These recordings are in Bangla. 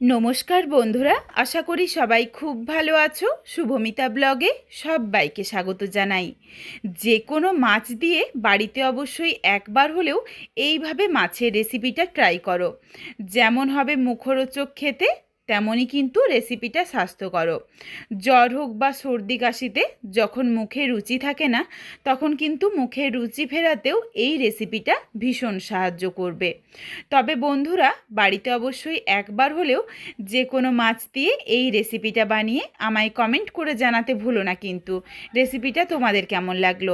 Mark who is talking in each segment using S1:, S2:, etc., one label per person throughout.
S1: নমস্কার বন্ধুরা, আশা করি সবাই খুব ভালো আছো। শুভমিতা ব্লগে সবাইকে স্বাগত জানাই। যে কোনো মাছ দিয়ে বাড়িতে অবশ্যই একবার হলেও এইভাবে মাছের রেসিপিটা ট্রাই করো। যেমন হবে মুখরোচক খেতে তেমনই কিন্তু রেসিপিটা স্বাস্থ্যকর জ্বর হোক বা সর্দি কাশিতে যখন মুখে রুচি থাকে না, তখন কিন্তু মুখে রুচি ফেরাতেও এই রেসিপিটা ভীষণ সাহায্য করবে। তবে বন্ধুরা, বাড়িতে অবশ্যই একবার হলেও যে কোনো মাছ দিয়ে এই রেসিপিটা বানিয়ে আমায় কমেন্ট করে জানাতে ভুলো না কিন্তু রেসিপিটা তোমাদের কেমন লাগল।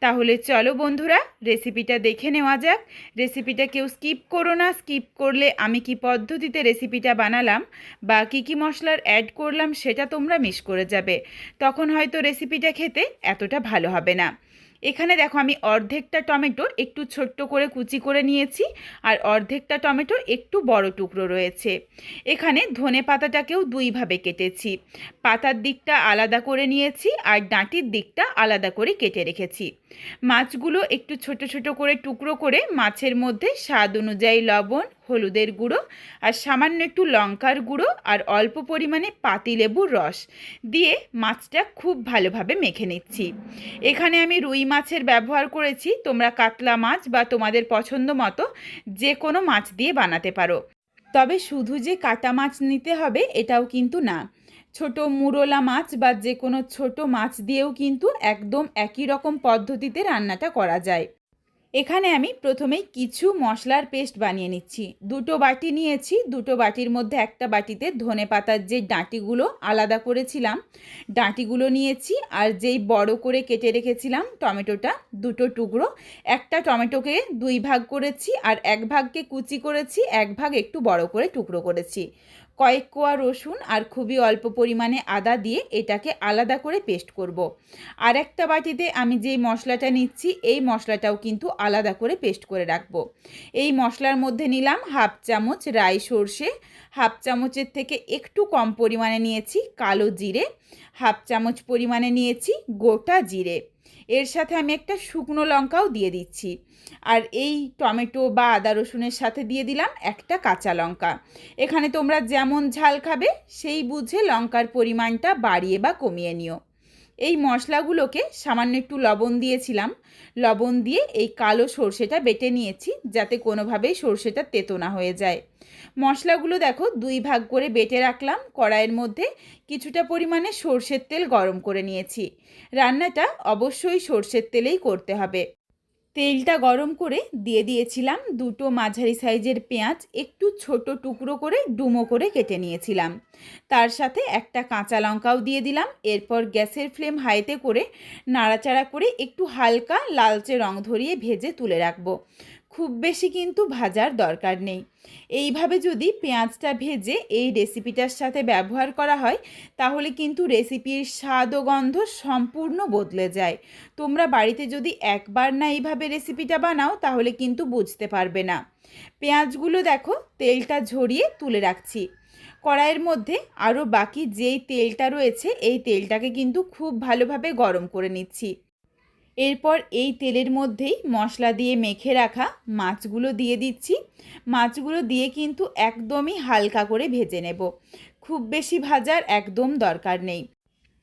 S1: তাহলে চলো বন্ধুরা রেসিপিটা দেখে নেওয়া যাক। রেসিপিটা কেউ স্কিপ করো না স্কিপ করলে আমি কি পদ্ধতিতে রেসিপিটা বানালাম? বা কী কী মশলার অ্যাড করলাম সেটা তোমরা মিস করে যাবে। তখন হয়তো রেসিপিটা খেতে এতটা ভালো হবে না। এখানে দেখো আমি অর্ধেকটা টমেটো একটু ছোট্ট করে কুচি করে নিয়েছি আর অর্ধেকটা টমেটো একটু বড় টুকরো রয়েছে। এখানে ধনে পাতাটাকেও দুইভাবে কেটেছি। পাতার দিকটা আলাদা করে নিয়েছি আর ডাঁটির দিকটা আলাদা করে কেটে রেখেছি। মাছগুলো একটু ছোট ছোট করে টুকরো করে মাছের মধ্যে স্বাদ অনুযায়ী লবণ হলুদের গুঁড়ো আর সামান্য একটু লঙ্কার গুঁড়ো আর অল্প পরিমাণে পাতিলেবুর রস দিয়ে মাছটা খুব ভালোভাবে মেখে নিচ্ছি। এখানে আমি রুই মাছের ব্যবহার করেছি, তোমরা কাতলা মাছ বা তোমাদের পছন্দ মতো যে কোনো মাছ দিয়ে বানাতে পারো। তবে শুধু যে কাটা মাছ নিতে হবে এটাও কিন্তু না। ছোট মুরলা মাছ বা যে কোনো ছোট মাছ দিয়েও কিন্তু একদম একই রকম পদ্ধতিতে রান্নাটা করা যায়। এখানে আমি প্রথমেই কিছু মশলার পেস্ট বানিয়ে নিচ্ছি। দুটো বাটি নিয়েছি, দুটো বাটির মধ্যে একটা বাটিতে ধনে পাতার যে ডাঁটিগুলো আলাদা করেছিলাম, ডাঁটিগুলো নিয়েছি আর যেই বড় করে কেটে রেখেছিলাম টমেটোটা, দুটো টুকরো। একটা টমেটোকে দুই ভাগ করেছি আর এক ভাগকে কুচি করেছি, এক ভাগ একটু বড় করে টুকরো করেছি। কয়েক কোয়া রসুন আর খুবই অল্প পরিমাণে আদা দিয়ে এটাকে আলাদা করে পেস্ট করব। আর একটা বাটিতে আমি যেই মশলাটা নিচ্ছি, এই মশলাটাও কিন্তু আলাদা করে পেস্ট করে রাখব এই মশলার মধ্যে নিলাম হাফ চামচ রাই সর্ষে, হাফ চামচের থেকে একটু কম পরিমাণে নিয়েছি কালো জিরে, হাফ চামচ পরিমাণে নিয়েছি গোটা জিরে এর সাথে আমি একটা শুকনো লঙ্কাও দিয়ে দিচ্ছি। আর এই টমেটো বা আদা রসুনের সাথে দিয়ে দিলাম একটা কাঁচা লঙ্কা। এখানে তোমরা যেমন ঝাল খাবে, সেই বুঝে লঙ্কার পরিমাণটা বাড়িয়ে বা কমিয়ে নিও। এই মশলাগুলোকে সামান্য একটু লবণ দিয়েছিলাম। লবণ দিয়ে এই কালো সর্ষেটা বেটে নিয়েছি যাতে কোনোভাবেই সর্ষেটা তেতো না হয়ে যায়। মশলাগুলো দেখো দুই ভাগ করে বেটে রাখলাম। কড়াইয়ের মধ্যে কিছুটা পরিমাণে সর্ষের তেল গরম করে নিয়েছি। রান্নাটা অবশ্যই সর্ষের তেলেই করতে হবে। তেলটা গরম করে দিয়ে দিয়েছিলাম। দুটো মাঝারি সাইজের পেঁয়াজ একটু ছোট টুকরো করে ডুমো করে কেটে নিয়েছিলাম। তার সাথে একটা কাঁচা লঙ্কাও দিয়ে দিলাম। এরপর গ্যাসের ফ্লেম হাইতে করে নাড়াচাড়া করে একটু হালকা লালচে রং ধরিয়ে ভেজে তুলে রাখব। খুব বেশি কিন্তু ভাজার দরকার নেই। এইভাবে যদি পেঁয়াজটা ভেজে এই রেসিপিটার সাথে ব্যবহার করা হয়, তাহলে কিন্তু রেসিপির স্বাদ ও গন্ধ সম্পূর্ণ বদলে যায়। তোমরা বাড়িতে যদি একবার না এইভাবে রেসিপিটা বানাও, তাহলে কিন্তু বুঝতে পারবে না। পেঁয়াজগুলো দেখো, তেলটা ঝরিয়ে তুলে রাখছি। কড়াইয়ের মধ্যে আরও বাকি যেই তেলটা রয়েছে, এই তেলটাকে কিন্তু খুব ভালোভাবে গরম করে নিচ্ছি। এরপর এই তেলের মধ্যেই মশলা দিয়ে মেখে রাখা মাছগুলো দিয়ে দিচ্ছি। মাছগুলো দিয়ে কিন্তু একদমই হালকা করে ভেজে নেব। খুব বেশি ভাজার একদম দরকার নেই।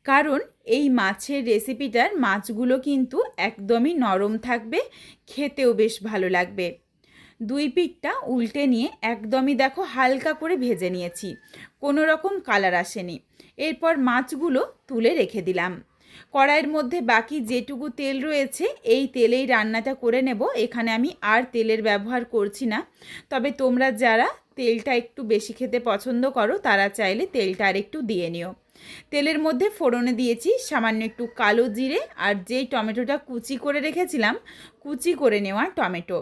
S1: কারণ এই মাছের রেসিপিটার মাছগুলো কিন্তু একদমই নরম থাকবে, খেতেও বেশ ভালো লাগবে। দুই পিঠটা উল্টে নিয়ে একদমই দেখো হালকা করে ভেজে নিয়েছি। কোনো রকম কালার আসেনি। এরপর মাছগুলো তুলে রেখে দিলাম। কড়াইয়ের মধ্যে বাকি যেটুকু তেল রয়েছে, এই তেলেই রান্নাটা করে নেব। এখানে আমি আর তেলের ব্যবহার করছি না। তবে তোমরা যারা তেলটা একটু বেশি খেতে পছন্দ করো, তারা চাইলে তেলটা আর একটু দিয়ে নিও। তেলের মধ্যে ফোড়নে দিয়েছি সামান্য একটু কালো জিরে আর যেই টমেটোটা কুচি করে রেখেছিলাম, কুচি করে নেওয়া টমেটো।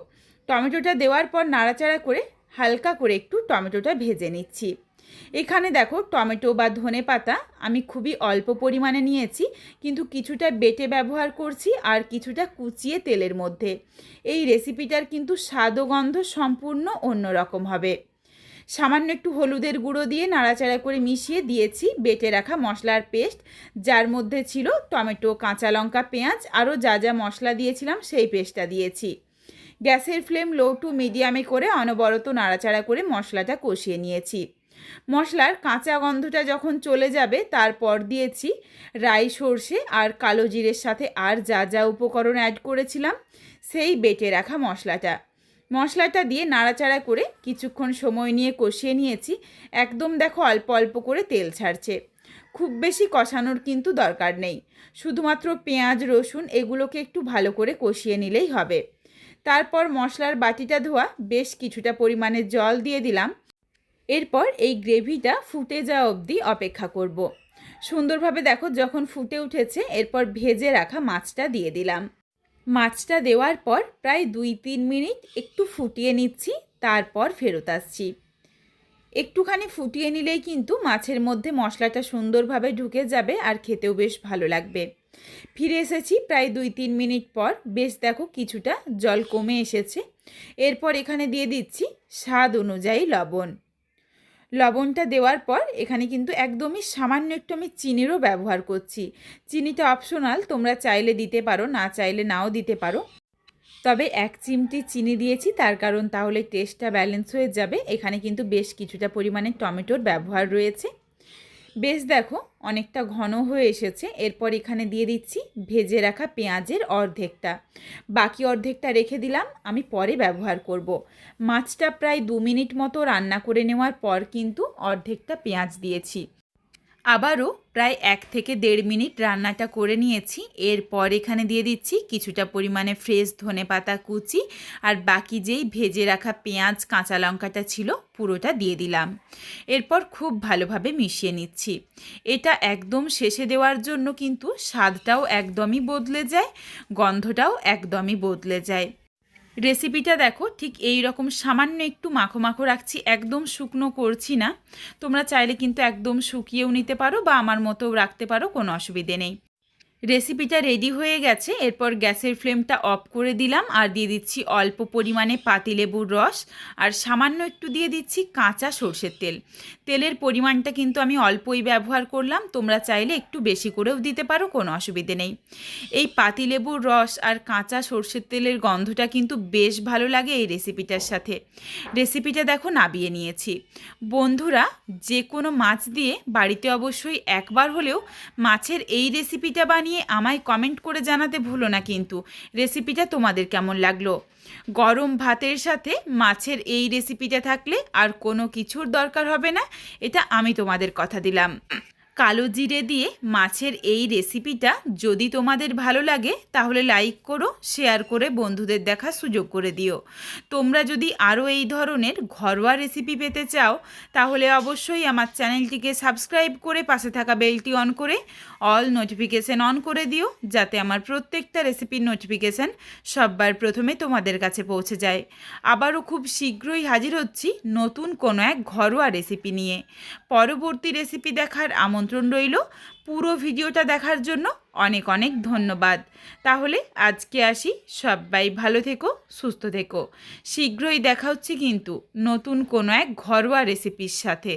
S1: টমেটোটা দেওয়ার পর নাড়াচাড়া করে হালকা করে একটু টমেটোটা ভেজে নিচ্ছি। এখানে দেখো টমেটো বা ধনে পাতা আমি খুবই অল্প পরিমাণে নিয়েছি, কিন্তু কিছুটা বেটে ব্যবহার করছি আর কিছুটা কুচিয়ে তেলের মধ্যে। এই রেসিপিটার কিন্তু স্বাদ গন্ধ সম্পূর্ণ অন্যরকম হবে। সামান্য একটু হলুদের গুঁড়ো দিয়ে নাড়াচাড়া করে মিশিয়ে দিয়েছি বেটে রাখা মশলার পেস্ট, যার মধ্যে ছিল টমেটো, কাঁচা লঙ্কা, পেঁয়াজ, আরও যা যা মশলা দিয়েছিলাম সেই পেস্টটা দিয়েছি। গ্যাসের ফ্লেম লো টু মিডিয়ামে করে অনবরত নাড়াচাড়া করে মশলাটা কষিয়ে নিয়েছি। মশলার কাঁচা গন্ধটা যখন চলে যাবে, তারপর দিয়েছি রাই সর্ষে আর কালো জিরের সাথে আর যা যা উপকরণ অ্যাড করেছিলাম, সেই বেটে রাখা মশলাটা। মশলাটা দিয়ে নাড়াচাড়া করে কিছুক্ষণ সময় নিয়ে কষিয়ে নিয়েছি। একদম দেখো অল্প অল্প করে তেল ছাড়ছে। খুব বেশি কষানোর কিন্তু দরকার নেই। শুধুমাত্র পেঁয়াজ, রসুন এগুলোকে একটু ভালো করে কষিয়ে নিলেই হবে। তারপর মশলার বাটিটা ধোয়া, বেশ কিছুটা পরিমাণে জল দিয়ে দিলাম। এরপর এই গ্রেভিটা ফুটে যাওয়া অবধি অপেক্ষা করব। সুন্দরভাবে দেখো যখন ফুটে উঠেছে, এরপর ভেজে রাখা মাছটা দিয়ে দিলাম। মাছটা দেওয়ার পর প্রায় দুই তিন মিনিট একটু ফুটিয়ে নিচ্ছি, তারপর ফেরত আসছি। একটুখানি ফুটিয়ে নিলেই কিন্তু মাছের মধ্যে মশলাটা সুন্দরভাবে ঢুকে যাবে আর খেতেও বেশ ভালো লাগবে। ফিরে এসেছি প্রায় দুই তিন মিনিট পর, বেশ দেখো কিছুটা জল কমে এসেছে। এরপর এখানে দিয়ে দিচ্ছি স্বাদ অনুযায়ী লবণ। লবণটা দেওয়ার পর এখানে কিন্তু একদমই সামান্য একটু আমি চিনিরও ব্যবহার করছি। চিনিটা অপশনাল তোমরা চাইলে দিতে পারো, না চাইলে নাও দিতে পারো। তবে এক চিমটি চিনি দিয়েছি, তার কারণ তাহলে টেস্টটা ব্যালেন্স হয়ে যাবে। এখানে কিন্তু বেশ কিছুটা পরিমাণে টমেটোর ব্যবহার রয়েছে। বেশ দেখো, অনেকটা ঘন হয়ে এসেছে। এরপর এখানে দিয়ে দিচ্ছি ভেজে রাখা পেঁয়াজের অর্ধেকটা। বাকি অর্ধেকটা রেখে দিলাম, আমি পরে ব্যবহার করব। মাছটা প্রায় দু মিনিট মতো রান্না করে নেওয়ার পর কিন্তু অর্ধেকটা পেঁয়াজ দিয়েছি। আবারও প্রায় এক থেকে দেড় মিনিট রান্নাটা করে নিয়েছি। এরপর এখানে দিয়ে দিচ্ছি কিছুটা পরিমাণে ফ্রেশ ধনে পাতা কুচি আর বাকি যেই ভেজে রাখা পেঁয়াজ, কাঁচা লঙ্কাটা ছিল পুরোটা দিয়ে দিলাম। এরপর খুব ভালোভাবে মিশিয়ে নিচ্ছি। এটা একদম শেষে দেওয়ার জন্য কিন্তু স্বাদটাও একদমই বদলে যায়, গন্ধটাও একদমই বদলে যায়। রেসিপিটা দেখো, ঠিক এই রকম সামান্য একটু মাখো মাখো রাখছি, একদম শুকনো করছি না। তোমরা চাইলে কিন্তু একদম শুকিয়েও নিতে পারো বা আমার মতোও রাখতে পারো, কোনো অসুবিধে নেই। রেসিপিটা রেডি হয়ে গেছে। এরপর গ্যাসের ফ্লেমটা অফ করে দিলাম আর দিয়ে দিচ্ছি অল্প পরিমাণে পাতিলেবুর রস আর সামান্য একটু দিয়ে দিচ্ছি কাঁচা সর্ষের তেল। তেলের পরিমাণটা কিন্তু আমি অল্পই ব্যবহার করলাম, তোমরা চাইলে একটু বেশি করেও দিতে পারো, কোনো অসুবিধে নেই। এই পাতিলেবুর রস আর কাঁচা সর্ষের তেলের গন্ধটা কিন্তু বেশ ভালো লাগে এই রেসিপিটার সাথে। রেসিপিটা দেখো নাবিয়ে নিয়েছি। বন্ধুরা, যে কোনো মাছ দিয়ে বাড়িতে অবশ্যই একবার হলেও মাছের এই রেসিপিটা বানিয়ে আমায় কমেন্ট করে জানাতে ভুলো না কিন্তু। রেসিপিটা তোমাদের কেমন লাগল? গরম ভাতের সাথে মাছের এই রেসিপিটা থাকলে আর কোনো কিছুর দরকার হবে না, এটা আমি তোমাদের কথা দিলাম। কালো জিরে দিয়ে মাছের এই রেসিপিটা যদি তোমাদের ভালো লাগে, তাহলে লাইক করো শেয়ার করে বন্ধুদের দেখার সুযোগ করে দিও। তোমরা যদি আরও এই ধরনের ঘরোয়া রেসিপি পেতে চাও, তাহলে অবশ্যই আমার চ্যানেলটিকে সাবস্ক্রাইব করে পাশে থাকা বেলটি অন করে অল নোটিফিকেশান অন করে দিও, যাতে আমার প্রত্যেকটা রেসিপির নোটিফিকেশান সববার প্রথমে তোমাদের কাছে পৌঁছে যায়। আবারও খুব শীঘ্রই হাজির হচ্ছি নতুন কোনো এক ঘরোয়া রেসিপি নিয়ে। পরবর্তী রেসিপি দেখার আমন্ত্রণ রইল। পুরো ভিডিওটা দেখার জন্য অনেক অনেক ধন্যবাদ। তাহলে আজকে আসি। সবাই ভালো থেকো, সুস্থ থেকো। শীঘ্রই দেখা হচ্ছে কিন্তু নতুন কোনো এক ঘরোয়া রেসিপির সাথে।